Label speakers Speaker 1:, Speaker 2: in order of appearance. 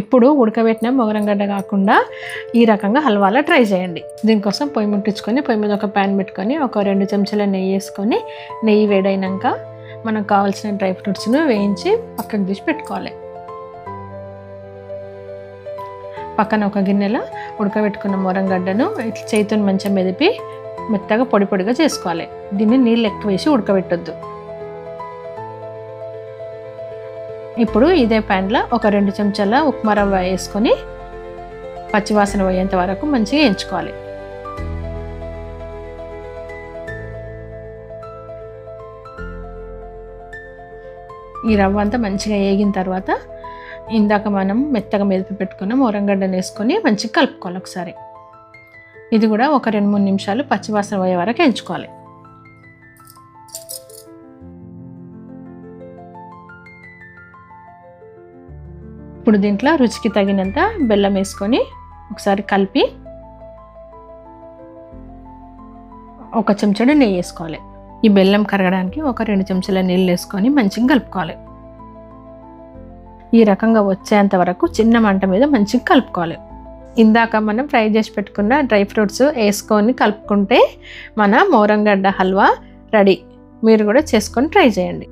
Speaker 1: ఎప్పుడు ఉడకబెట్టిన మొగరంగడ్డ కాకుండా ఈ రకంగా హల్వాలో ట్రై చేయండి. దీనికోసం పొయ్యి ముట్టించుకొని పొయ్యి మీద ఒక ప్యాన్ పెట్టుకొని ఒక రెండు చెంచాల నెయ్యి వేసుకొని నెయ్యి వేడైనాక మనకు కావాల్సిన డ్రై ఫ్రూట్స్ను వేయించి పక్కకు తీసి పెట్టుకోవాలి. పక్కన ఒక గిన్నెలో ఉడకబెట్టుకున్న మొరంగడ్డను ఇట్లా చేతిని మంచిగా మెదిపి మెత్తగా పొడి పొడిగా చేసుకోవాలి. దీన్ని నీళ్ళు ఎక్కువ వేసి ఉడకబెట్టొద్దు. ఇప్పుడు ఇదే ప్యాన్లో ఒక రెండు చెంచాల ఉప్మా రవ్వ వేసుకొని పచ్చివాసన పోయేంత వరకు మంచిగా ఎంచుకోవాలి. ఈ రవ్వ అంతా మంచిగా వేగిన తర్వాత ఇందాక మనం మెత్తగా మెదిపి పెట్టుకున్న మొరంగడ్డను వేసుకొని మంచిగా కలుపుకోవాలి ఒకసారి. ఇది కూడా ఒక రెండు మూడు నిమిషాలు పచ్చివాసన పోయే వరకు ఎంచుకోవాలి. ఇప్పుడు దీంట్లో రుచికి తగినంత బెల్లం వేసుకొని ఒకసారి కలిపి ఒక చెంచాడు నెయ్యి వేసుకోవాలి. ఈ బెల్లం కరగడానికి ఒక రెండు చెంచాల నీళ్ళు వేసుకొని మంచిగా కలుపుకోవాలి. ఈ రకంగా వచ్చేంత వరకు చిన్న మంట మీద మంచిగా కలుపుకోవాలి. ఇందాక మనం ఫ్రై చేసి పెట్టుకున్న డ్రై ఫ్రూట్స్ వేసుకొని కలుపుకుంటే మన మోరంగడ్డ హల్వా రెడీ. మీరు కూడా చేసుకొని ట్రై చేయండి.